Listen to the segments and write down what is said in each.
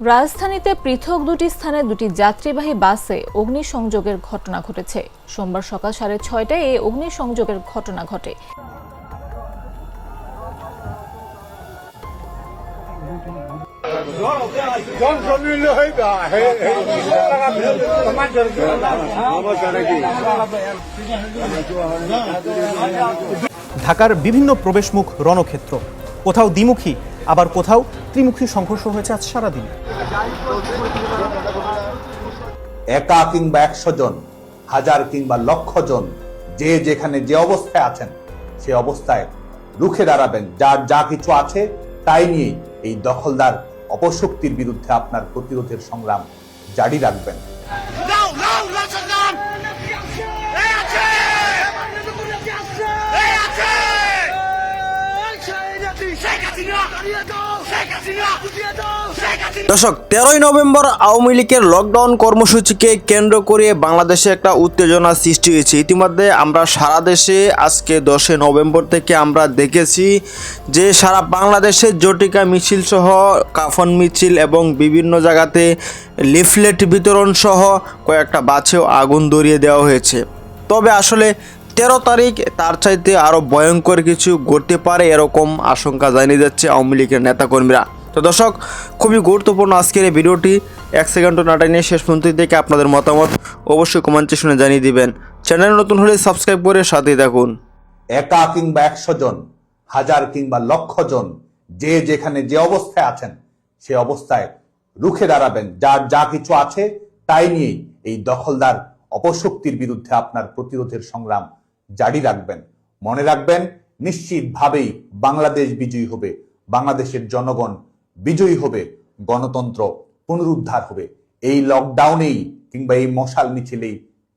রাজধানীতে পৃথক দুটি স্থানে দুটি যাত্রীবাহী বাসে অগ্নিসংযোগের ঘটনা ঘটেছে। সোমবার সকাল সাড়ে ছয়টায় এই অগ্নিসংযোগের ঘটনা ঘটে। ঢাকার বিভিন্ন প্রবেশমুখ রণক্ষেত্র। কোথাও দ্বিমুখী আবার কোথাও ত্রিমুখী সংঘর্ষ হয়েছে আজ সারাদিন। একা কিংবা একশো জন, হাজার কিংবা লক্ষ জন, যে যেখানে যে অবস্থায় আছেন, সে অবস্থায় রুখে দাঁড়াবেন। যার যা কিছু আছে, তাই নিয়ে এই দখলদার অপশক্তির বিরুদ্ধে আপনার প্রতিরোধের সংগ্রাম জারি রাখবেন। দর্শক, তেরোই নভেম্বর আওয়ামী লীগের লকডাউন কর্মসূচিকে কেন্দ্র করে বাংলাদেশে একটা উত্তেজনা সৃষ্টি হয়েছে। ইতিমধ্যে আমরা সারা দেশে আজকে দশই নভেম্বর থেকে আমরা দেখেছি যে সারা বাংলাদেশে জটিকা মিছিল সহ, কাফন মিছিল এবং বিভিন্ন জায়গাতে লিফলেট বিতরণ সহ কয়েকটা বাছেও আগুন ধরিয়ে দেওয়া হয়েছে। তবে আসলে তেরো তারিখ তার চাইতে আরও ভয়ঙ্কর কিছু ঘটতে পারে এরকম আশঙ্কা জানিয়ে যাচ্ছে আওয়ামী লীগের নেতাকর্মীরা। তো দর্শক, খুবই গুরুত্বপূর্ণ আজকের এই ভিডিওটি। এক সেকেন্ডও নাটা নিয়ে শেষ পর্যন্ত দেখে আপনাদের মতামত অবশ্যই কমেন্ট শুনে জানিয়ে দিবেন। চ্যানেল নতুন হলে সাবস্ক্রাইব করে সাথেই থাকুন। একা কিংবা একশো জন, হাজার কিংবা লক্ষ জন, যে যেখানে যে অবস্থায় আছেন, সে অবস্থায় রুখে দাঁড়াবেন। যার যা কিছু আছে, তাই নিয়ে এই দখলদার অপশক্তির বিরুদ্ধে আপনার প্রতিরোধের সংগ্রাম জারি রাখবেন। মনে রাখবেন, নিশ্চিতভাবেই বাংলাদেশ বিজয়ী হবে। বাংলাদেশের জনগণ বিজয়ী হবে, গণতন্ত্র পুনরুদ্ধার হবে। এই লকডাউনেই কিংবা এই মশাল মিছিলেই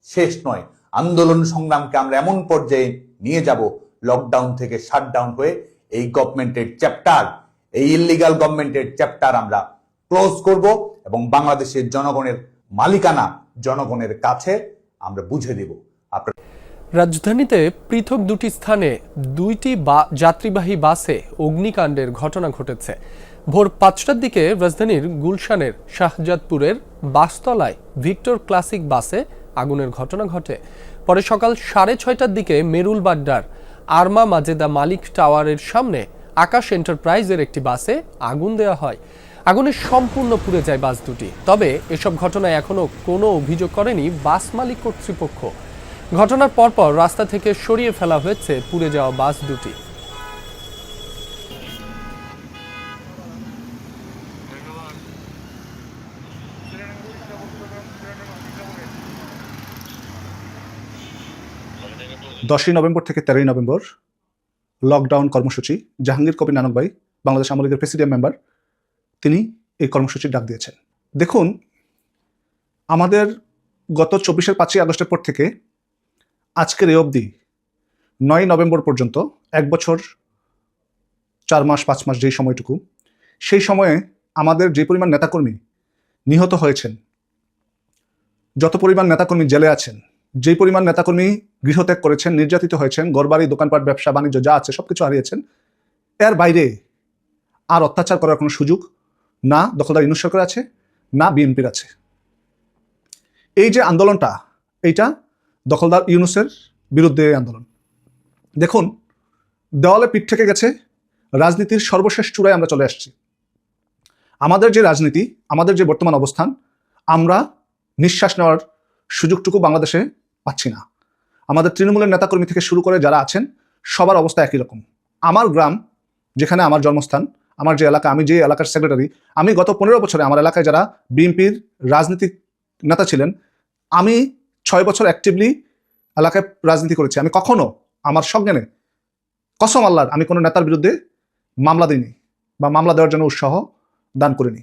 শেষ নয়। আন্দোলন সংগ্রামকে আমরা এমন পর্যায়ে নিয়ে যাব লকডাউন থেকে শাটডাউন হয়ে এই গভর্নমেন্টের চ্যাপ্টার এই ইলিগাল গভর্নমেন্টের চ্যাপ্টার আমরা ক্লোজ করব এবং বাংলাদেশের জনগণের মালিকানা জনগণের কাছে আমরা বুঝে দেব। আপনার রাজধানীতে পৃথক দুটি স্থানে দুইটি যাত্রীবাহী বাসে অগ্নিকাণ্ডের ঘটনা ঘটেছে। ভোর পাঁচটার দিকে রাজধানীর গুলশানের শাহজাদপুরের বাসতলায় ভিক্টর ক্লাসিক বাসে আগুনের ঘটনা ঘটে। পরে সকাল সাড়ে ছয়টার দিকে মেরুল বাড্ডার আরমা মাজেদা মালিক টাওয়ারের সামনে আকাশ এন্টারপ্রাইজের একটি বাসে আগুন দেওয়া হয়। আগুনে সম্পূর্ণ পুড়ে যায় বাস দুটি। তবে এসব ঘটনায় এখনও কোনো অভিযোগ করেনি বাস মালিক কর্তৃপক্ষ। ঘটনার পরপর রাস্তা থেকে সরিয়ে ফেলা হয়েছে পুড়ে যাওয়া বাস দুটি। দশই নভেম্বর থেকে তেরোই নভেম্বর লকডাউন কর্মসূচি। জাহাঙ্গীর কবির নানক ভাই, বাংলাদেশ আওয়ামী লীগের প্রেসিডেন্ট মেম্বার তিনি এই কর্মসূচির ডাক দিয়েছেন। দেখুন, আমাদের গত চব্বিশের পাঁচই আগস্টের পর থেকে আজকের এ অবধি নয় নভেম্বর পর্যন্ত এক বছর, চার মাস, পাঁচ মাস যেই সময়টুকু, সেই সময়ে আমাদের যে পরিমাণ নেতাকর্মী নিহত হয়েছেন, যত পরিমাণ নেতাকর্মী জেলে আছেন যেই পরিমাণ নেতাকর্মী গৃহত্যাগ করেছেন, নির্যাতিত হয়েছেন গড়বাড়ি দোকানপাট, ব্যবসা, বাণিজ্য, যা আছে, সবকিছু হারিয়েছেন, এর বাইরে আর অত্যাচার করার কোনো সুযোগ না দখলদার ইউনুস সরকার আছে, না বিএনপির আছে। এই যে আন্দোলনটা, এইটা দখলদার ইউনুসের বিরুদ্ধে আন্দোলন। দেখুন, দেওয়ালে পিঠ থেকে গেছে, রাজনীতির সর্বশেষ চূড়ায় আমরা চলে আসছি। আমাদের যে রাজনীতি, আমাদের যে বর্তমান অবস্থান, আমরা নিঃশ্বাস নেওয়ার সুযোগটুকু বাংলাদেশে পাচ্ছি না। আমাদের তৃণমূলের নেতাকর্মী থেকে শুরু করে যারা আছেন, সবার অবস্থা একই রকম। আমার গ্রাম, যেখানে আমার জন্মস্থান, আমার যে এলাকা, আমি যে এলাকার সেক্রেটারি আমি গত পনেরো বছরে আমার এলাকায় যারা বিএনপির রাজনীতিক নেতা ছিলেন, আমি ছয় বছর অ্যাক্টিভলি এলাকায় রাজনীতি করেছি। আমি কখনো আমার সজ্ঞানে কসম আল্লাহর আমি কোনো নেতার বিরুদ্ধে মামলা দিইনি বা মামলা দেওয়ার জন্য উৎসাহ দান করিনি।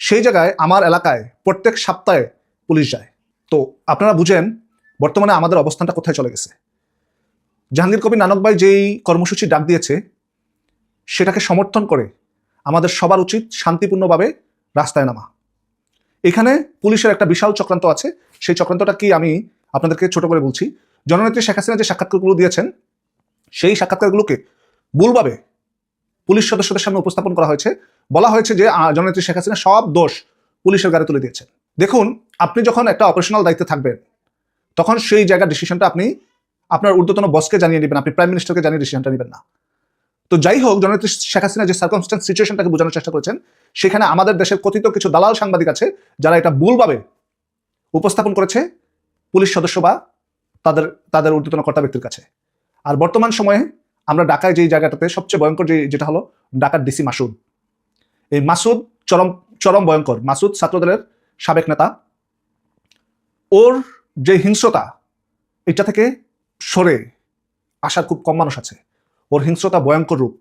সেই জায়গায় আমার এলাকায় প্রত্যেক সপ্তাহে পুলিশ যায়। তো আপনারা বুঝেন বর্তমানে আমাদের অবস্থানটা কোথায় চলে গেছে? জাহাঙ্গীর কবির নানক ভাই যেই কর্মসূচি ডাক দিয়েছে, সেটাকে সমর্থন করে আমাদের সবার উচিত শান্তিপূর্ণভাবে রাস্তায় নামা। এখানে পুলিশের একটা বিশাল চক্রান্ত আছে। সেই চক্রান্তটা কি আমি আপনাদেরকে ছোট করে বলছি। জননেত্রী শেখ হাসিনা যে সাক্ষাৎকারগুলো দিয়েছেন, সেই সাক্ষাৎকারগুলোকে ভুলভাবে পুলিশ সদস্যদের সামনে উপস্থাপন করা হয়েছে। বলা হয়েছে যে জননেত্রী শেখ হাসিনা সব দোষ পুলিশের গাড়ি তুলে দিয়েছেন। দেখুন, আপনি যখন একটা অপারেশনাল দায়িত্বে থাকবেন তখন সেই জায়গার ডিসিশনটা আপনি আপনার ঊর্ধ্বতন বসকে জানিয়ে নেবেন, আপনি প্রাইম মিনিস্টারকে জানিয়ে ডিসিশনটা নেবেন না। তো যাই হোক, জননেত্রী শেখ হাসিনা যে সার্কমস্টেন্স সিচুয়েশনটাকে বোঝানোর চেষ্টা করেছেন, সেখানে আমাদের দেশের কথিত কিছু দালাল সাংবাদিক আছে, যারা এটা ভুলভাবে উপস্থাপন করেছে, পুলিশ সদস্য বা তাদের তাদের ঊর্ধ্বতন কর্তা ব্যক্তির কাছে। আর বর্তমান সময়ে আমরা ঢাকায় যেই জায়গাটাতে সবচেয়ে ভয়ঙ্কর যে, যেটা হলো, ঢাকার ডিসি মাসুদ। এই মাসুদ চরম চরম ভয়ঙ্কর। মাসুদ ছাত্রদলের সাবেক নেতা। ওর যে হিংস্রতা, এটা থেকে সরে আসার খুব কম মানুষ আছে। ওর হিংস্রতা ভয়ঙ্কর রূপ।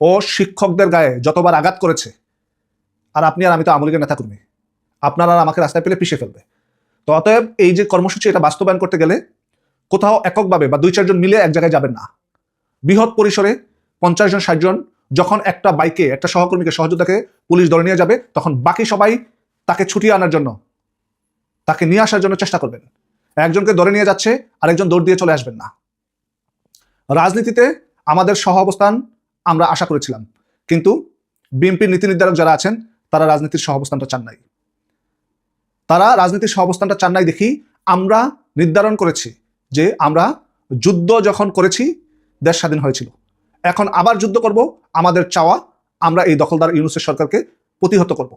ও শিক্ষকদের গায়ে যতবার আঘাত করেছে, আর আপনি আর আমি তো আমলিগের নেতা কর্মী আপনার আর আমাকে রাস্তায় পেলে পিছিয়ে ফেলবে। তো অতএব এই যে কর্মসূচি, এটা বাস্তবায়ন করতে গেলে কোথাও এককভাবে বা দুই চারজন মিলে এক জায়গায় যাবেন না। বৃহৎ পরিসরে পঞ্চাশ জন, ষাট জন, যখন একটা বাইকে, একটা সহকর্মীকে সহযোগিতাকে পুলিশ ধরে নিয়ে যাবে, তখন বাকি সবাই তাকে ছুটিয়ে আনার জন্য তাকে নিয়ে আসার জন্য চেষ্টা করবেন। একজনকে ধরে নিয়ে যাচ্ছে, আরেকজন দৌড় দিয়ে চলে আসবেন না। রাজনীতিতে আমাদের সহ অবস্থান আমরা আশা করেছিলাম। কিন্তু বিএনপির নীতি নির্ধারক যারা আছেন, তারা রাজনীতির সহ অবস্থানটা চান নাই। তারা রাজনীতির সহ অবস্থানটা চান নাই দেখি আমরা নির্ধারণ করেছি যে আমরা যুদ্ধ যখন করেছি, দেশ স্বাধীন হয়েছিল। এখন আবার যুদ্ধ করব, আমাদের চাওয়া আমরা এই দখলদার ইউনুসের সরকারকে প্রতিহত করব।